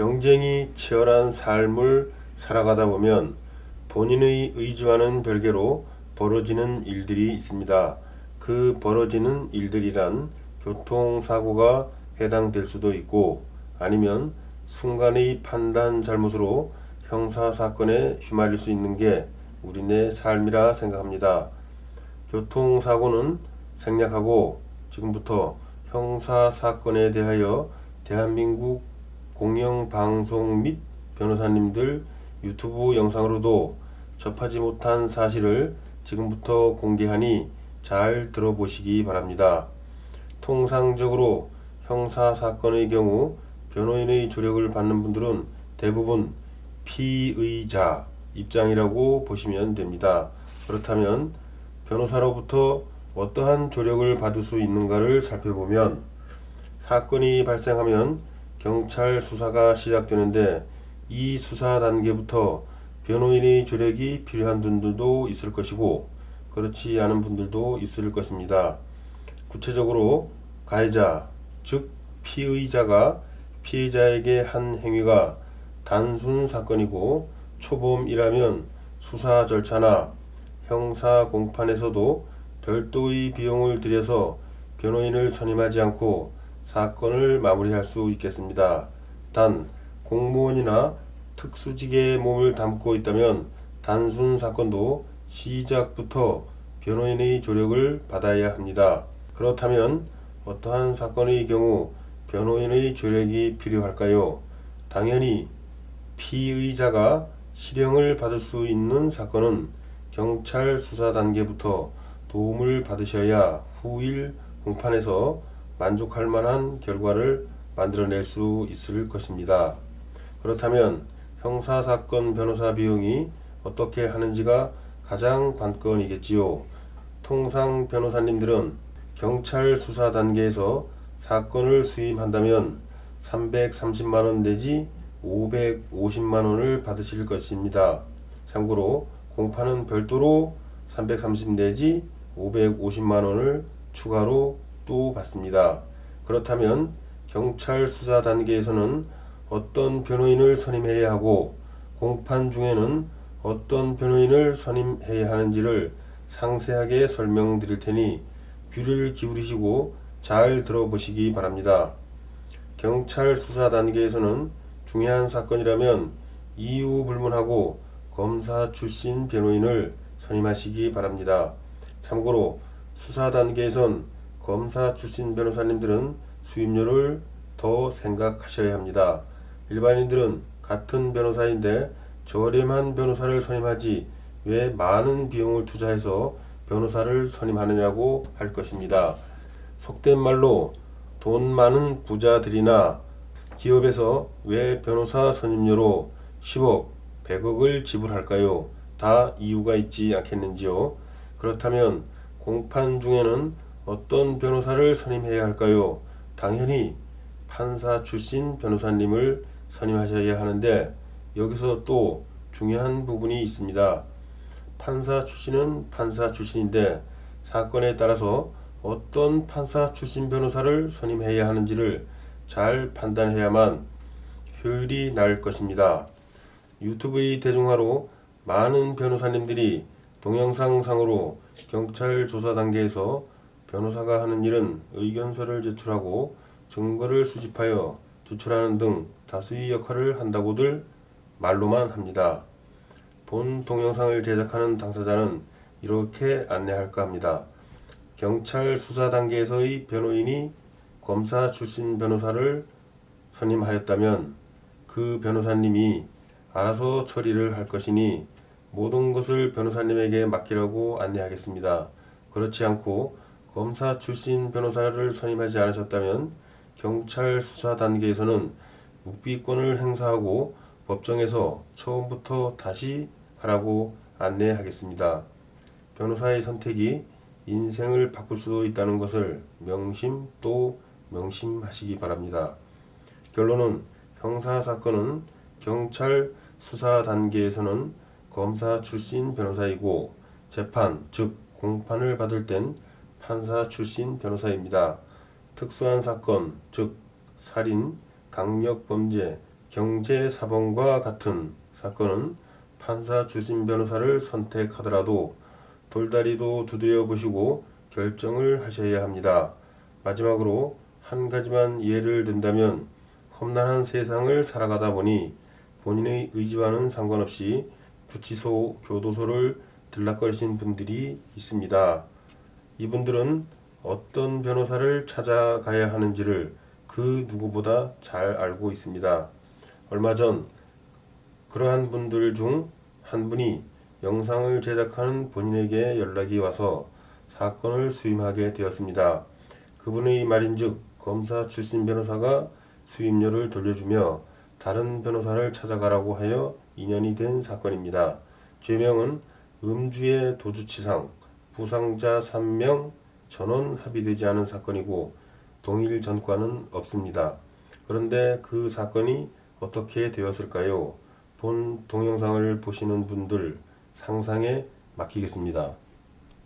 경쟁이 치열한 삶을 살아가다 보면 본인의 의지와는 별개로 벌어지는 일들이 있습니다. 그 벌어지는 일들이란 교통사고가 해당될 수도 있고 아니면 순간의 판단 잘못으로 형사사건에 휘말릴 수 있는 게 우리네 삶이라 생각합니다. 교통사고는 생략하고 지금부터 형사사건에 대하여 대한민국 공영방송 및 변호사님들 유튜브 영상으로도 접하지 못한 사실을 지금부터 공개하니 잘 들어보시기 바랍니다. 통상적으로 형사 사건의 경우 변호인의 조력을 받는 분들은 대부분 피의자 입장이라고 보시면 됩니다. 그렇다면 변호사로부터 어떠한 조력을 받을 수 있는가를 살펴보면 사건이 발생하면 경찰 수사가 시작되는데 이 수사 단계부터 변호인의 조력이 필요한 분들도 있을 것이고 그렇지 않은 분들도 있을 것입니다. 구체적으로 가해자, 즉 피의자가 피해자에게 한 행위가 단순 사건이고 초범이라면 수사 절차나 형사 공판에서도 별도의 비용을 들여서 변호인을 선임하지 않고 사건을 마무리할 수 있겠습니다. 단 공무원이나 특수직에 몸을 담고 있다면 단순 사건도 시작부터 변호인의 조력을 받아야 합니다. 그렇다면 어떠한 사건의 경우 변호인의 조력이 필요할까요? 당연히 피의자가 실형을 받을 수 있는 사건은 경찰 수사 단계부터 도움을 받으셔야 후일 공판에서 만족할 만한 결과를 만들어낼 수 있을 것입니다. 그렇다면 형사사건 변호사 비용이 어떻게 하는지가 가장 관건이겠지요. 통상 변호사님들은 경찰 수사 단계에서 사건을 수임한다면 330만원 내지 550만원을 받으실 것입니다. 참고로 공판은 별도로 330 내지 550만원을 추가로 또 받습니다. 그렇다면 경찰 수사 단계에서는 어떤 변호인을 선임해야 하고 공판 중에는 어떤 변호인을 선임해야 하는지를 상세하게 설명드릴 테니 귀를 기울이시고 잘 들어보시기 바랍니다. 경찰 수사 단계에서는 중요한 사건이라면 이유 불문하고 검사 출신 변호인을 선임하시기 바랍니다. 참고로 수사 단계에선 검사 출신 변호사님들은 수임료를 더 생각하셔야 합니다. 일반인들은 같은 변호사인데 저렴한 변호사를 선임하지 왜 많은 비용을 투자해서 변호사를 선임하느냐고 할 것입니다. 속된 말로 돈 많은 부자들이나 기업에서 왜 변호사 선임료로 10억, 100억을 지불할까요? 다 이유가 있지 않겠는지요? 그렇다면 공판 중에는 어떤 변호사를 선임해야 할까요? 당연히 판사 출신 변호사님을 선임하셔야 하는데 여기서 또 중요한 부분이 있습니다. 판사 출신은 판사 출신인데 사건에 따라서 어떤 판사 출신 변호사를 선임해야 하는지를 잘 판단해야만 효율이 날 것입니다. 유튜브의 대중화로 많은 변호사님들이 동영상상으로 경찰 조사 단계에서 변호사가 하는 일은 의견서를 제출하고 증거를 수집하여 제출하는 등 다수의 역할을 한다고들 말로만 합니다. 본 동영상을 제작하는 당사자는 이렇게 안내할까 합니다. 경찰 수사 단계에서의 변호인이 검사 출신 변호사를 선임하였다면 그 변호사님이 알아서 처리를 할 것이니 모든 것을 변호사님에게 맡기라고 안내하겠습니다. 그렇지 않고 검사 출신 변호사를 선임하지 않으셨다면 경찰 수사 단계에서는 묵비권을 행사하고 법정에서 처음부터 다시 하라고 안내하겠습니다. 변호사의 선택이 인생을 바꿀 수도 있다는 것을 명심 또 명심하시기 바랍니다. 결론은 형사 사건은 경찰 수사 단계에서는 검사 출신 변호사이고 재판 즉 공판을 받을 땐 판사 출신 변호사입니다. 특수한 사건 즉 살인, 강력 범죄, 경제사범과 같은 사건은 판사 출신 변호사를 선택하더라도 돌다리도 두드려 보시고 결정을 하셔야 합니다. 마지막으로 한 가지만 예를 든다면 험난한 세상을 살아가다 보니 본인의 의지와는 상관없이 구치소, 교도소를 들락거리신 분들이 있습니다. 이분들은 어떤 변호사를 찾아가야 하는지를 그 누구보다 잘 알고 있습니다. 얼마 전 그러한 분들 중 한 분이 영상을 제작하는 본인에게 연락이 와서 사건을 수임하게 되었습니다. 그분의 말인즉 검사 출신 변호사가 수임료를 돌려주며 다른 변호사를 찾아가라고 하여 인연이 된 사건입니다. 죄명은 음주의 도주치상, 부상자 3명 전원 합의되지 않은 사건이고 동일 전과는 없습니다. 그런데 그 사건이 어떻게 되었을까요? 본 동영상을 보시는 분들 상상에 맡기겠습니다.